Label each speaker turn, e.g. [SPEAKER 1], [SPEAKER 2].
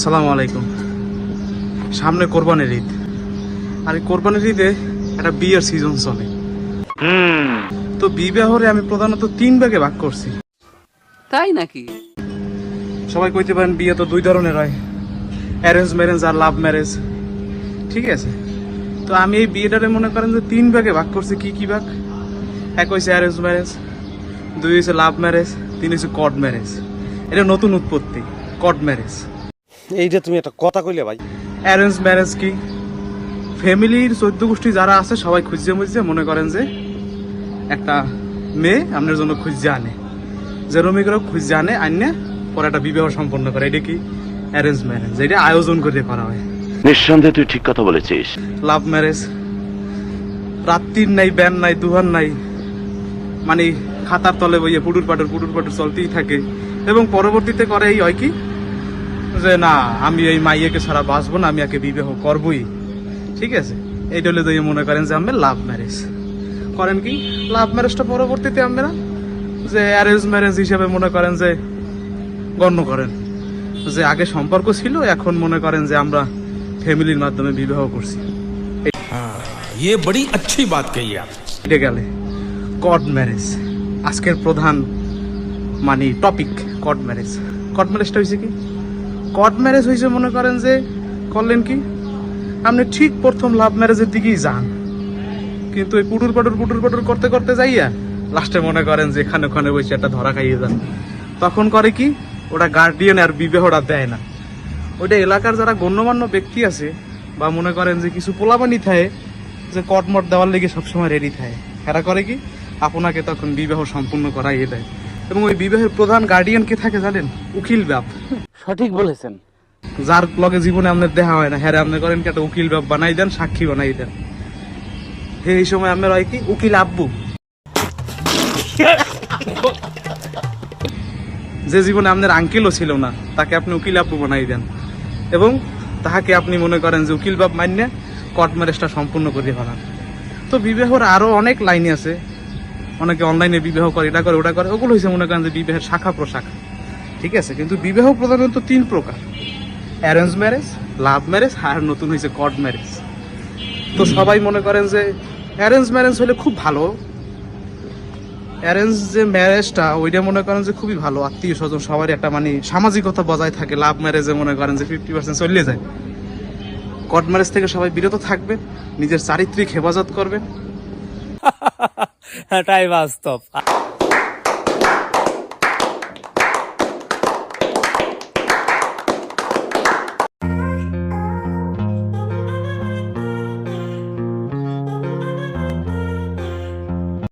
[SPEAKER 1] সালাম আলাইকুম। সামনে কোরবানির ঈদ। আর এই কোরবানির ঈদে একটা বিয়ের সিজন চলে। তো বিবাহরে আমি প্রধানত তিন ভাগে ভাগ করছি।
[SPEAKER 2] তাই নাকি?
[SPEAKER 1] সবাই কইতে পারেন বিয়ে তো দুই ধরনের হয়। অ্যারেঞ্জ ম্যারেজ আর লাভ ম্যারেজ ঠিক আছে? তো আমি এই বিয়েটারে মনে করেন যে তিন ভাগে ভাগ করছি। কি কি ভাগ? এক হয়েছে অ্যারেঞ্জ ম্যারেজ দুই হয়েছে লাভ ম্যারেজ তিন হয়েছে কড ম্যারেজ এটা নতুন উৎপত্তি কড ম্যারেজ
[SPEAKER 3] এইটা তুমি একটা কথা কইলে ভাই।
[SPEAKER 1] অ্যারেঞ্জ ম্যারেজ কি? ফ্যামিলির চোদ্দ গোষ্ঠী যারা আছে সবাই খুঁজছে মুজছে মনে করেন যে একটা মেয়ে আপনার জন্য খুঁজছে আনে। যে রমি করে খুঁজছে আনে আনে পরে একটা বিবাহ সম্পন্ন করে। এটা কি অ্যারেঞ্জ ম্যারেজ এটা আয়োজন করে করা হয়।
[SPEAKER 4] নিঃসন্দেহে তুই ঠিক কথা বলেছিস।
[SPEAKER 1] লাভ ম্যারেজ রাত্রির নাই ব্যান নাই দুহান নাই মানে খাতার তলে বইয়ে পুডুর পাটুর পুডুর পাটুর চলতেই থাকে। এবং পরবর্তীতে করে এই হয় কি? যে না আমি এই মাইয়াকে ছাড়া বাঁচবো না আমি একে বিবাহ করবই ঠিক আছে এইটা হলে তো এই মনে করেন যে আমরা লাভ ম্যারেজ করেন কি লাভ ম্যারেজটা পরবর্তীতে আমরা যে অ্যারেঞ্জ ম্যারেজ হিসেবে মনে করেন যে গণ্য করেন যে আগে সম্পর্ক ছিল এখন মনে করেন যে আমরা ফ্যামিলির মাধ্যমে বিবাহ করছি
[SPEAKER 5] ये बड़ी अच्छी बात कही आप
[SPEAKER 1] এটা গেলে কড ম্যারেজ আজকের প্রধান মানে টপিক কড ম্যারেজ কড ম্যারেজটা হয়েছে কি কড ম্যারেজ হয়েছে মনে করেন যে, করলেন কি? আপনি ঠিক প্রথম লাভ ম্যারেজের দিকেই যান। কিন্তু ওই পুটুর পাটুর পুটুর পাটুর করতে করতে যাইয়া লাস্টে মনে করেন যে এখানে ওখানে বসে একটা ধরা খাইয়ে যান। তখন করে কি? ওটা গার্ডিয়ান আর বিবাহটা দেয় না। ওইটা এলাকার যারা গণ্যমান্য ব্যক্তি আছে, বা মনে করেন যে কিছু পোলাপানি থাকে, যে কটমট দেওয়ার লেগে সবসময় রেডি থাকে। এরা করে কি? আপনাকে তখন বিবাহ সম্পূর্ণ করাইয়ে দেয়। এবং ওই বিবাহের প্রধান গার্ডিয়ান কে থাকে জানেন? উকিল বাপ।
[SPEAKER 2] সঠিক বলেছেন।
[SPEAKER 1] যার লগে জীবনে আপনার দেখা হয় না হ্যাঁ আপনি করেন কি? একটা উকিল বানাই দেন, সাক্ষী বানাই দেন। এই সময় আপনার হয় কি? উকিল আব্বু। যে জীবনে আপনার আঙ্কেলও ছিল না, তাকে আপনি উকিল আব্বু বানাই দেন। এবং তাহাকে আপনি মনে করেন যে উকিল বাপ মান্য কট ম্যারেজটা সম্পূর্ণ করে ফেলান। তো বিবাহর আরও অনেক লাইন আছে। অনেকে অনলাইনে বিবাহ করে, এটা করে, ওটা করে, ওগুলো হয়েছে মনে করেন যে বিবাহের শাখা প্রশাখা ঠিক আছে, কিন্তু বিবাহ প্রধানত তিন প্রকার। অ্যারেঞ্জ ম্যারেজ লাভ ম্যারেজ আর নতুন হয়েছে কড ম্যারেজ তো সবাই মনে করেন যে অ্যারেঞ্জ ম্যারেজ হলে খুব ভালো। অ্যারেঞ্জ যে ম্যারেজটা ওইটা মনে করেন যে খুবই ভালো। আত্মীয় স্বজন সবারই একটা মানে সামাজিকতা বজায় থাকে। লাভ ম্যারেজে মনে করেন যে ফিফটি পার্সেন্ট চলে যায়। কড ম্যারেজ থেকে সবাই বিরত থাকবে নিজের চারিত্রিক হেফাজত করবেন।
[SPEAKER 5] এটাই বাস্তব।